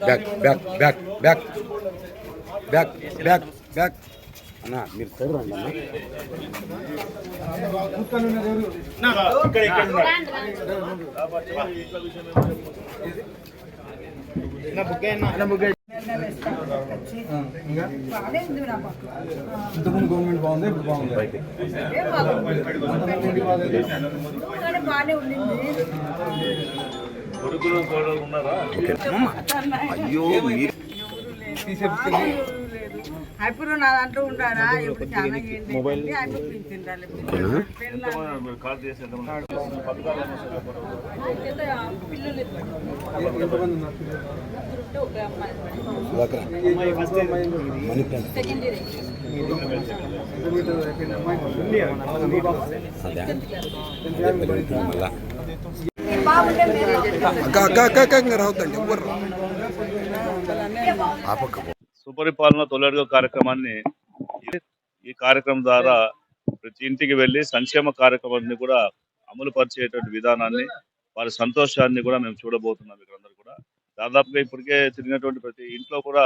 Back back back back back back back అన్న మీరు side రండి అన్న. ఇంతకుముందు గవర్నమెంట్ బాగుంది ఇప్పుడు బాగుంది? బాగానే ఉండింది. అయ్యో మీరు ఇప్పుడు నా దాంట్లో ఉండాలా ఇప్పుడు చాలా మనీ సుపరిపాలన తొలడుగు కార్యక్రమాన్ని ఈ కార్యక్రమం ద్వారా ప్రతి ఇంటికి వెళ్ళి సంక్షేమ కార్యక్రమాన్ని కూడా అమలు పరిచేటువంటి విధానాన్ని వారి సంతోషాన్ని కూడా మేము చూడబోతున్నాం ఇక్కడ అందరూ కూడా. దాదాపుగా ఇప్పటికే తిరిగినటువంటి ప్రతి ఇంట్లో కూడా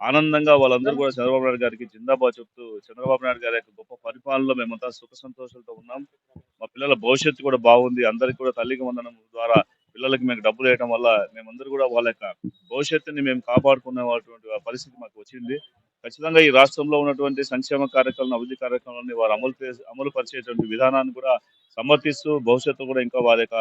ఆనందంగా వాళ్ళందరూ కూడా చంద్రబాబు నాయుడు గారికి జిందాబాద్ చెప్తూ చంద్రబాబు నాయుడు గారి యొక్క గొప్ప పరిపాలనలో మేమంతా సుఖ సంతోషాలతో ఉన్నాం. మా పిల్లల భవిష్యత్తు కూడా బాగుంది. అందరికి కూడా తల్లికి వందనం ద్వారా పిల్లలకి మేము డబ్బులు వేయడం వల్ల మేమందరూ కూడా వాళ్ళ యొక్క భవిష్యత్తుని మేము కాపాడుకునేటువంటి పరిస్థితి మాకు వచ్చింది. ఖచ్చితంగా ఈ రాష్ట్రంలో ఉన్నటువంటి సంక్షేమ కార్యక్రమాలను అభివృద్ధి కార్యక్రమాలని వారు అమలు అమలు పరిచేటువంటి విధానాన్ని కూడా సమర్థిస్తూ భవిష్యత్తు కూడా ఇంకా వారి యొక్క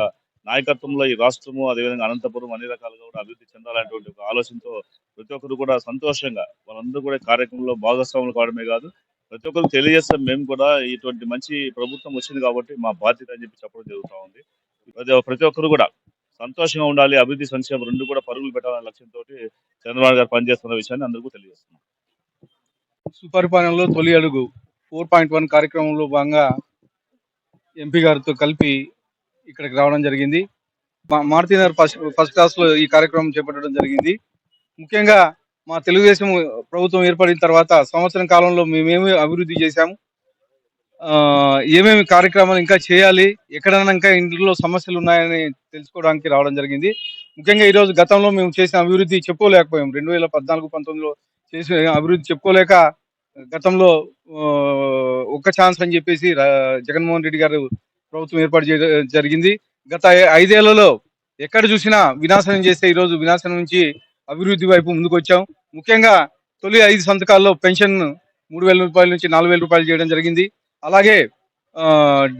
నాయకత్వంలో ఈ రాష్ట్రము అదేవిధంగా అనంతపురం అన్ని రకాలుగా కూడా అభివృద్ధి చెందాలనేటువంటి ఒక ఆలోచనతో ప్రతి ఒక్కరు కూడా సంతోషంగా వాళ్ళందరూ కూడా కార్యక్రమంలో భాగస్వాములు కావడమే కాదు ప్రతి ఒక్కరు తెలియజేస్తాం మేము కూడా ఇటువంటి మంచి ప్రభుత్వం వచ్చింది కాబట్టి మా బాధ్యత అని చెప్పి చెప్పడం జరుగుతూ ఉంది. ప్రతి- ప్రతి ఒక్కరు కూడా సంతోషంగా ఉండాలి అభివృద్ధి సంక్షేమం రెండు కూడా పరుగులు పెట్టాలనే లక్ష్యంతో చంద్రబాబు గారు పనిచేస్తున్న విషయాన్ని అందరికీ తెలియజేస్తున్నాం సుపరిపాలనలో తొలి అడుగు ఫోర్ పాయింట్ వన్ కార్యక్రమంలో భాగంగా ఎంపీ గారితో కలిపి ఇక్కడికి రావడం జరిగింది. మా మారుతినగర్ ఫస్ట్ ఫస్ట్ క్లాస్లో ఈ కార్యక్రమం చేపట్టడం జరిగింది. ముఖ్యంగా మా తెలుగుదేశం ప్రభుత్వం ఏర్పడిన తర్వాత సంవత్సరం కాలంలో మేమేమి అభివృద్ధి చేశాము. ఏమేమి కార్యక్రమాలు ఇంకా చేయాలి ఎక్కడైనా ఇంకా ఇంట్లో సమస్యలు ఉన్నాయని తెలుసుకోవడానికి రావడం జరిగింది. ముఖ్యంగా ఈరోజు గతంలో మేము చేసిన అభివృద్ధి చెప్పుకోలేకపోయాం. రెండు వేల పద్నాలుగు పంతొమ్మిదిలో చేసిన అభివృద్ధి చెప్పుకోలేక గతంలో ఒక్క ఛాన్స్ అని చెప్పేసి జగన్మోహన్ రెడ్డి గారు ప్రభుత్వం ఏర్పాటు చేయడం జరిగింది. గత ఐదేళ్ళలో ఎక్కడ చూసినా వినాశనం చేస్తే ఈరోజు వినాశనం నుంచి అభివృద్ధి వైపు ముందుకు వచ్చాం ముఖ్యంగా తొలి ఐదు సంతకాల్లో పెన్షన్ మూడు వేల రూపాయల నుంచి నాలుగు వేల రూపాయలు చేయడం జరిగింది. అలాగే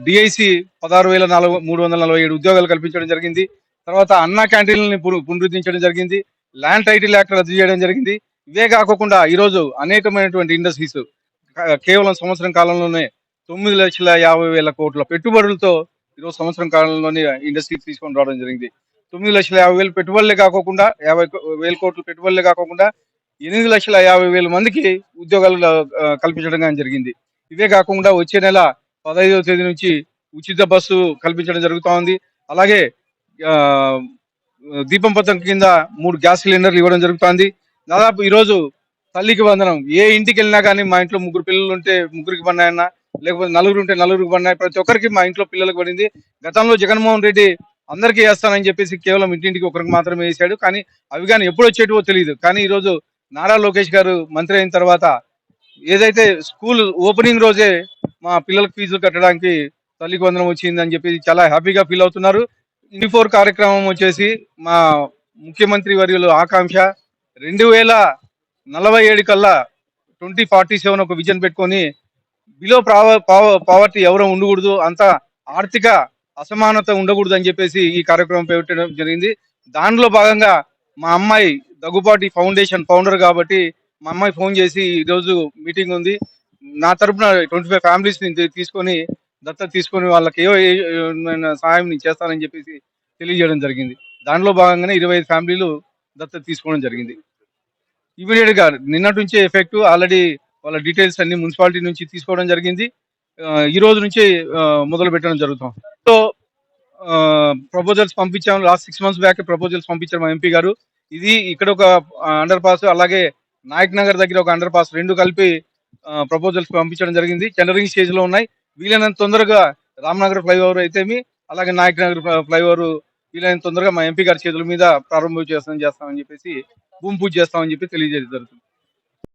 డిఐసి పదహారు వేల నాలుగు మూడు వందల నలభై ఏడు ఉద్యోగాలు కల్పించడం జరిగింది. తర్వాత అన్నా క్యాంటీన్లని పునరుద్ధరించడం జరిగింది. ల్యాండ్ టైటిల్ యాక్ట్ రద్దు చేయడం జరిగింది. ఇవే కాకుండా ఈరోజు అనేకమైనటువంటి ఇండస్ట్రీస్ కేవలం సంవత్సరం కాలంలోనే తొమ్మిది లక్షల యాభై వేల కోట్ల పెట్టుబడులతో ఈరోజు సంవత్సరం కాలంలోనే ఇండస్ట్రీ తీసుకొని రావడం జరిగింది. తొమ్మిది లక్షల యాభై వేలు పెట్టుబడులే కాకుండా యాభై వేల కోట్ల పెట్టుబడులే కాకుండా ఎనిమిది లక్షల యాభై వేల మందికి ఉద్యోగాలు కల్పించడం కానీ జరిగింది. ఇవే కాకుండా వచ్చే నెల పదహైదవ తేదీ నుంచి ఉచిత బస్సు కల్పించడం జరుగుతూ ఉంది. అలాగే దీపం పథకం కింద మూడు గ్యాస్ సిలిండర్లు ఇవ్వడం జరుగుతోంది దాదాపు ఈరోజు తల్లికి వందనం. ఏ ఇంటికి వెళ్ళినా కానీ మా ఇంట్లో ముగ్గురు పిల్లలు ఉంటే ముగ్గురికి పన్నాయన్నా లేకపోతే నలుగురు ఉంటే నలుగురికి పడినాయి. ప్రతి ఒక్కరికి మా ఇంట్లో పిల్లలకు పడింది. గతంలో జగన్మోహన్ రెడ్డి అందరికీ వేస్తానని చెప్పేసి కేవలం ఇంటింటికి ఒకరికి మాత్రమే వేశాడు కానీ అవి కానీ ఎప్పుడు వచ్చేటివో తెలియదు కానీ ఈరోజు నారా లోకేష్ గారు మంత్రి అయిన తర్వాత ఏదైతే స్కూల్ ఓపెనింగ్ రోజే మా పిల్లలకు ఫీజులు కట్టడానికి తల్లికి వందనం వచ్చింది అని చెప్పి చాలా హ్యాపీగా ఫీల్ అవుతున్నారు. ఇంటి ఫోర్ కార్యక్రమం వచ్చేసి మా ముఖ్యమంత్రి వర్యులు ఆకాంక్ష రెండు వేల నలభై ఏడు కల్లా ట్వంటీ ఫార్టీ సెవెన్ ఒక విజన్ పెట్టుకొని బిలో పావర్టీ ఎవరో ఉండకూడదు అంత ఆర్థిక అసమానత ఉండకూడదు అని చెప్పేసి ఈ కార్యక్రమం పెట్టడం జరిగింది. దానిలో భాగంగా మా అమ్మాయి దగ్గుపాటి ఫౌండేషన్ ఫౌండర్ కాబట్టి మా అమ్మాయి ఫోన్ చేసి ఈరోజు మీటింగ్ ఉంది. నా తరపున ట్వంటీ ఫైవ్ ఫ్యామిలీస్ని తీసుకొని దత్తత తీసుకొని వాళ్ళకి ఏ- ఏమైనా సహాయం నేను చేస్తానని చెప్పేసి తెలియజేయడం జరిగింది. దానిలో భాగంగానే ఇరవై ఐదు ఫ్యామిలీలు దత్తత తీసుకోవడం జరిగింది. ఇమీడియట్గా నిన్నటి నుంచే ఎఫెక్ట్ ఆల్రెడీ వాళ్ళ డీటెయిల్స్ అన్ని మున్సిపాలిటీ నుంచి తీసుకోవడం జరిగింది. ఈ రోజు నుంచి మొదలు పెట్టడం జరుగుతాం. So proposals పంపించాము last six months back proposals పంపించారు మా ఎంపీ గారు. ఇది ఇక్కడ ఒక అండర్ పాస్ అలాగే నాయక్ నగర్ దగ్గర ఒక అండర్ పాస్ రెండు కలిపి ప్రపోజల్స్ పంపించడం జరిగింది. టెండరింగ్ స్టేజ్లో ఉన్నాయి. వీలైనంత తొందరగా రామ్నగర్ ఫ్లైఓవర్ అయితేమి అలాగే నాయక్ నగర్ ఫ్లైఓవర్ వీలైనంత తొందరగా మా ఎంపీ గారి చేతుల మీద ప్రారంభం చేస్తాం చేస్తామని చెప్పేసి భూమి పూజ చేస్తామని చెప్పి తెలియజేయడం జరుగుతుంది.